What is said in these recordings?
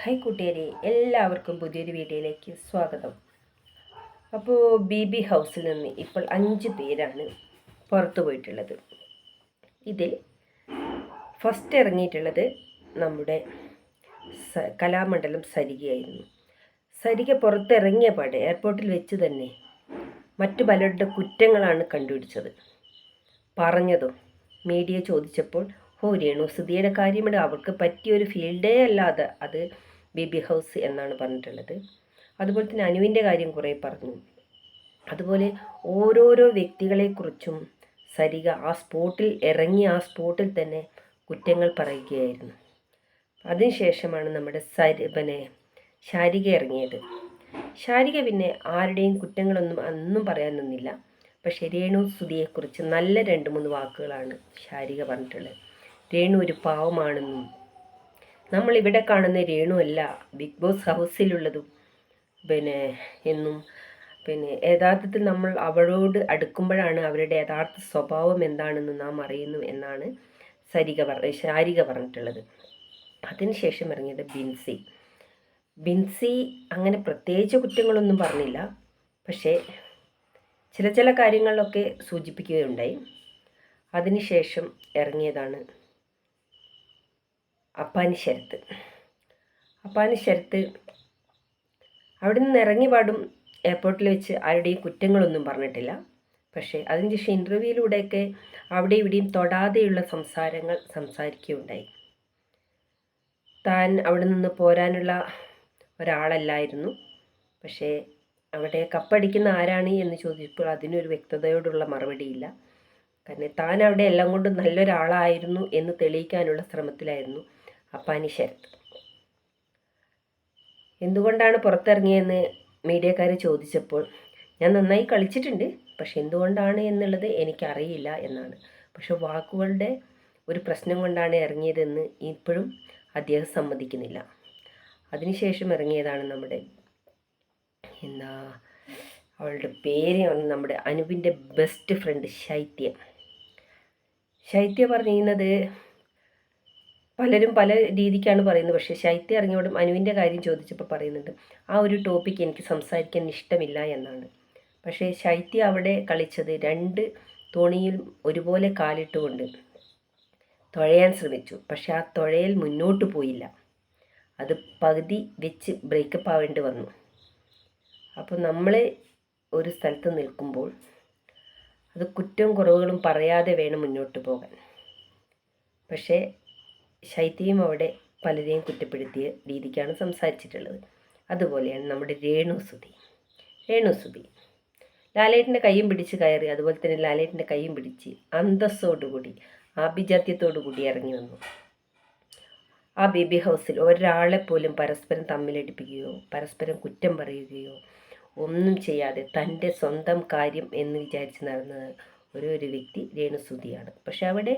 Hi കൂട്ടുകാരെ എല്ലാവർക്കും പുതിയൊരു വീഡിയോയിലേക്ക് സ്വാഗതം. അപ്പോൾ ബി ബി ഹൗസിൽ നിന്ന് ഇപ്പോൾ അഞ്ച് പേരാണ് പുറത്തു പോയിട്ടുള്ളത്. ഇതിൽ ഫസ്റ്റ് ഇറങ്ങിയിട്ടുള്ളത് നമ്മുടെ കലാമണ്ഡലം സരികയായിരുന്നു. സരിക പുറത്തിറങ്ങിയ പാടെ എയർപോർട്ടിൽ വെച്ച് തന്നെ മറ്റു പലരുടെ കുറ്റങ്ങളാണ് കണ്ടുപിടിച്ചത്. പറഞ്ഞതും മീഡിയ ചോദിച്ചപ്പോൾ ഓ രേണുസുതിയുടെ കാര്യമിട അവൾക്ക് പറ്റിയൊരു ഫീൽഡേ അല്ലാതെ അത് ബേബി ഹൗസ് എന്നാണ് പറഞ്ഞിട്ടുള്ളത്. അതുപോലെ തന്നെ അനുവിന്റെ കാര്യം കുറേ പറഞ്ഞു. അതുപോലെ ഓരോരോ വ്യക്തികളെക്കുറിച്ചും സരിക ആ സ്പോട്ടിൽ ഇറങ്ങി ആ സ്പോട്ടിൽ തന്നെ കുറ്റങ്ങൾ പറയുകയായിരുന്നു. അതിനുശേഷമാണ് നമ്മുടെ സരി പിന്നെ ശാരിക ഇറങ്ങിയത്. ശാരിക പിന്നെ ആരുടെയും കുറ്റങ്ങളൊന്നും അന്നും പറയാൻ നിന്നില്ല. പക്ഷേ രേണു സുധിയെക്കുറിച്ച് നല്ല രണ്ട് മൂന്ന് വാക്കുകളാണ് ശാരിക പറഞ്ഞിട്ടുള്ളത്. രേണു ഒരു പാവമാണെന്നും നമ്മൾ ഇവിടെ കാണുന്ന രേണു അല്ല ബിഗ് ബോസ് ഹൗസിലുള്ളതും. പിന്നെ എന്നും പിന്നെ യഥാർത്ഥത്തിൽ നമ്മൾ അവളോട് അടുക്കുമ്പോഴാണ് അവരുടെ യഥാർത്ഥ സ്വഭാവം എന്താണെന്ന് നാം അറിയുന്നു എന്നാണ് സരിക പറ ശാരിക പറഞ്ഞിട്ടുള്ളത്. അതിനുശേഷം ഇറങ്ങിയത് ബിൻസി. ബിൻസി അങ്ങനെ പ്രത്യേകിച്ച് കുറ്റങ്ങളൊന്നും പറഞ്ഞില്ല. പക്ഷേ ചില ചില കാര്യങ്ങളിലൊക്കെ സൂചിപ്പിക്കുകയുണ്ടായി. അതിനുശേഷം ഇറങ്ങിയതാണ് അപ്പാനി ശരത്ത് അപ്പാനി ശരത്ത് അവിടെ നിന്ന് ഇറങ്ങി പാടും എയർപോർട്ടിൽ വെച്ച് ആരുടെയും കുറ്റങ്ങളൊന്നും പറഞ്ഞിട്ടില്ല. പക്ഷേ അതിന് ശേഷം ഇന്റർവ്യൂയിലൂടെയൊക്കെ അവിടെ ഇവിടെയും തൊടാതെയുള്ള സംസാരങ്ങൾ സംസാരിക്കുകയുണ്ടായി. താൻ അവിടെ നിന്ന് പോരാനുള്ള ഒരാളല്ലായിരുന്നു. പക്ഷേ അവിടെ കപ്പടിക്കുന്ന ആരാണ് എന്ന് ചോദിച്ചപ്പോൾ അതിനൊരു വ്യക്തതയോടുള്ള മറുപടിയില്ല. കാരണം താൻ അവിടെ എല്ലാം കൊണ്ടും നല്ലൊരാളായിരുന്നു എന്ന് തെളിയിക്കാനുള്ള ശ്രമത്തിലായിരുന്നു. അപ്പാനി ശരത് എന്തുകൊണ്ടാണ് പുറത്തിറങ്ങിയെന്ന് മീഡിയക്കാർ ചോദിച്ചപ്പോൾ ഞാൻ നന്നായി കളിച്ചിട്ടുണ്ട് പക്ഷെ എന്തുകൊണ്ടാണ് എന്നുള്ളത് എനിക്കറിയില്ല എന്നാണ്. പക്ഷെ വാക്കുകളുടെ ഒരു പ്രശ്നം കൊണ്ടാണ് ഇറങ്ങിയതെന്ന് ഇപ്പോഴും അദ്ദേഹം സമ്മതിക്കുന്നില്ല. അതിനുശേഷം ഇറങ്ങിയതാണ് നമ്മുടെ എന്താ അവളുടെ പേര് നമ്മുടെ അനുവിന്റെ ബെസ്റ്റ് ഫ്രണ്ട് ശൈത്യ. ശൈത്യ പറഞ്ഞിരുന്നത് പലരും പല രീതിക്കാണ് പറയുന്നത്. പക്ഷേ ശൈത്യ ഇറങ്ങിയോടും അനുവിന്റെ കാര്യം ചോദിച്ചപ്പോൾ പറയുന്നുണ്ട് ആ ഒരു ടോപ്പിക്ക് എനിക്ക് സംസാരിക്കാൻ ഇഷ്ടമില്ല എന്നാണ്. പക്ഷേ ശൈത്യ അവിടെ കളിച്ചത് രണ്ട് തോണിയിൽ ഒരുപോലെ കാലിട്ടുകൊണ്ട് തുഴയാൻ ശ്രമിച്ചു. പക്ഷെ ആ തുഴയൽ മുന്നോട്ട് പോയില്ല. അത് പകുതി വെച്ച് ബ്രേക്കപ്പ് ആവേണ്ടി വന്നു. അപ്പോൾ നമ്മൾ ഒരു സ്ഥലത്ത് നിൽക്കുമ്പോൾ അത് കുറ്റവും കുറവുകളും പറയാതെ വേണം മുന്നോട്ട് പോകാൻ. പക്ഷേ ശൈത്യയും അവിടെ പലരെയും കുറ്റപ്പെടുത്തിയ രീതിക്കാണ് സംസാരിച്ചിട്ടുള്ളത്. അതുപോലെയാണ് നമ്മുടെ രേണുസുതി. രേണുസുതി. ലാലേട്ടന്റെ കൈയും പിടിച്ച് കയറി അതുപോലെ തന്നെ ലാലേട്ടന്റെ കൈയും പിടിച്ച് അന്തസ്സോടുകൂടി ആഭിജാത്യത്തോടു കൂടി ഇറങ്ങി വന്നു. ആ ബേബി ഹൗസിൽ ഒരാളെ പോലും പരസ്പരം തമ്മിലടിപ്പിക്കുകയോ പരസ്പരം കുറ്റം പറയുകയോ ഒന്നും ചെയ്യാതെ തന്റെ സ്വന്തം കാര്യം എന്ന് വിചാരിച്ച് നടന്ന ഒരു ഒരു വ്യക്തി രേണുസുതിയാണ്. പക്ഷെ അവിടെ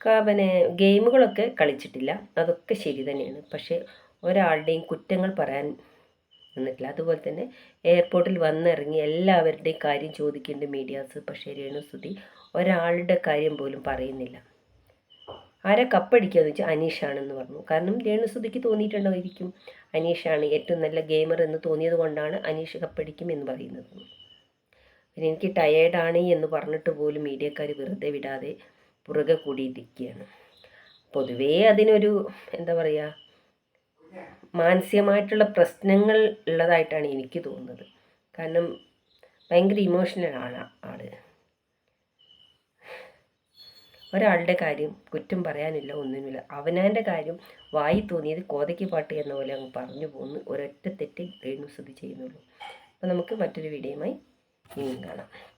പിന്നെ ഗെയിമുകളൊക്കെ കളിച്ചിട്ടില്ല. അതൊക്കെ ശരി തന്നെയാണ്. പക്ഷേ ഒരാളുടെയും കുറ്റങ്ങൾ പറയാൻ നിന്നിട്ടില്ല. അതുപോലെ തന്നെ എയർപോർട്ടിൽ വന്നിറങ്ങി എല്ലാവരുടെയും കാര്യം ചോദിക്കേണ്ട മീഡിയാസ് പക്ഷേ രേണുസുതി ഒരാളുടെ കാര്യം പോലും പറയുന്നില്ല. ആരെ കപ്പടിക്കുക എന്ന് വെച്ചാൽ അനീഷാണെന്ന് പറഞ്ഞു. കാരണം രേണുസുതിക്ക് തോന്നിയിട്ടുണ്ടായിരിക്കും അനീഷാണ് ഏറ്റവും നല്ല ഗെയിമർ എന്ന് തോന്നിയത് കൊണ്ടാണ് അനീഷ് കപ്പടിക്കും എന്ന് പറയുന്നത്. പിന്നെ എനിക്ക് ടയേർഡാണ് എന്ന് പറഞ്ഞിട്ട് പോലും മീഡിയക്കാർ വെറുതെ വിടാതെ പുറകെ കൂടിയിരിക്കുകയാണ്. പൊതുവേ അതിനൊരു എന്താ പറയുക മാനസികമായിട്ടുള്ള പ്രശ്നങ്ങൾ ഉള്ളതായിട്ടാണ് എനിക്ക് തോന്നുന്നത്. കാരണം ഭയങ്കര ഇമോഷണൽ ആണ് ആൾ. ഒരാളുടെ കാര്യം കുറ്റം പറയാനില്ല ഒന്നുമില്ല. അവനാന്റെ കാര്യം വായി തോന്നിയത് കോതയ്ക്ക് പാട്ട് എന്ന പോലെ അങ്ങ് പറഞ്ഞു പോകുന്നു ഒരൊറ്റ തെറ്റ് ശ്രദ്ധ ചെയ്യുന്നുള്ളൂ. അപ്പോൾ നമുക്ക് മറ്റൊരു വീഡിയോയുമായി ഇനിയും കാണാം.